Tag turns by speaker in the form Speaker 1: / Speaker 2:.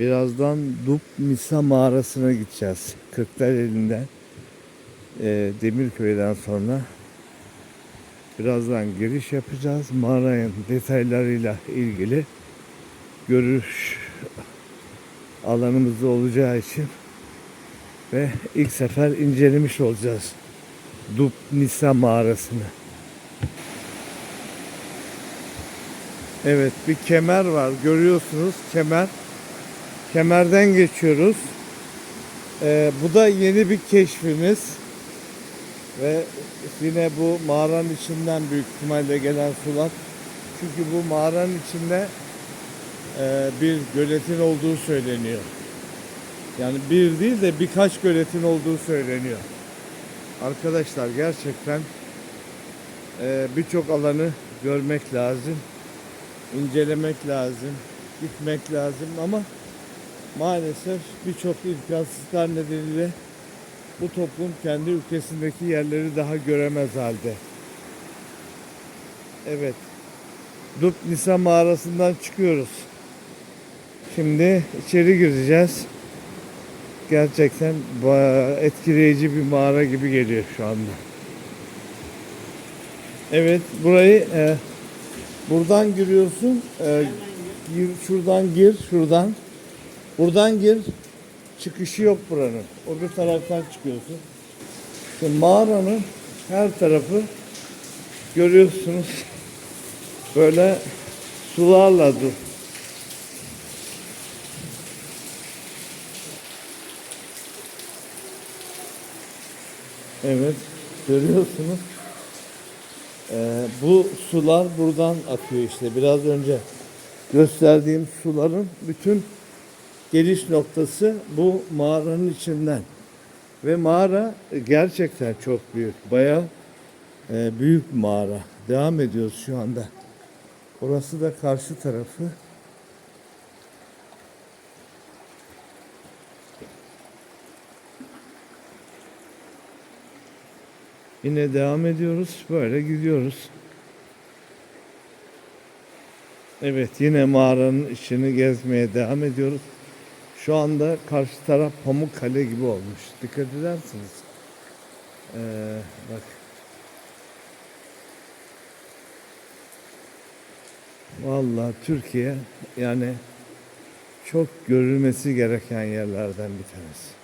Speaker 1: Birazdan Dub Misa mağarasına gideceğiz. Kırklareli'nden e, Demirköy'den sonra birazdan giriş yapacağız. Mağaranın detaylarıyla ilgili görüş alanımızda olacağı için ve ilk sefer incelemiş olacağız. Dub Nisa mağarasını. Evet bir kemer var görüyorsunuz kemer. Kemerden geçiyoruz. Ee, bu da yeni bir keşfimiz. Ve yine bu mağaranın içinden büyük ihtimalle gelen sular. Çünkü bu mağaranın içinde e, bir göletin olduğu söyleniyor. Yani bir değil de birkaç göletin olduğu söyleniyor. Arkadaşlar gerçekten e, birçok alanı görmek lazım, incelemek lazım, gitmek lazım ama maalesef birçok imkansızlıklar nedeniyle bu toplum kendi ülkesindeki yerleri daha göremez halde. Evet. Dub Nisa mağarasından çıkıyoruz. Şimdi içeri gireceğiz. Gerçekten etkileyici bir mağara gibi geliyor şu anda. Evet, burayı e, buradan giriyorsun. E, gir, şuradan gir, şuradan. Buradan gir. Çıkışı yok buranın. Öbür taraftan çıkıyorsun. İşte mağaranın her tarafı görüyorsunuz. Böyle sularla dur. Evet, görüyorsunuz. Ee, bu sular buradan akıyor işte. Biraz önce gösterdiğim suların bütün geliş noktası bu mağaranın içinden. Ve mağara gerçekten çok büyük. Bayağı e, büyük mağara. Devam ediyoruz şu anda. Orası da karşı tarafı. Yine devam ediyoruz. Böyle gidiyoruz. Evet yine mağaranın içini gezmeye devam ediyoruz. Şu anda karşı taraf Pamukkale gibi olmuş. Dikkat edersiniz. Ee, bak. Vallahi Türkiye yani çok görülmesi gereken yerlerden bir tanesi.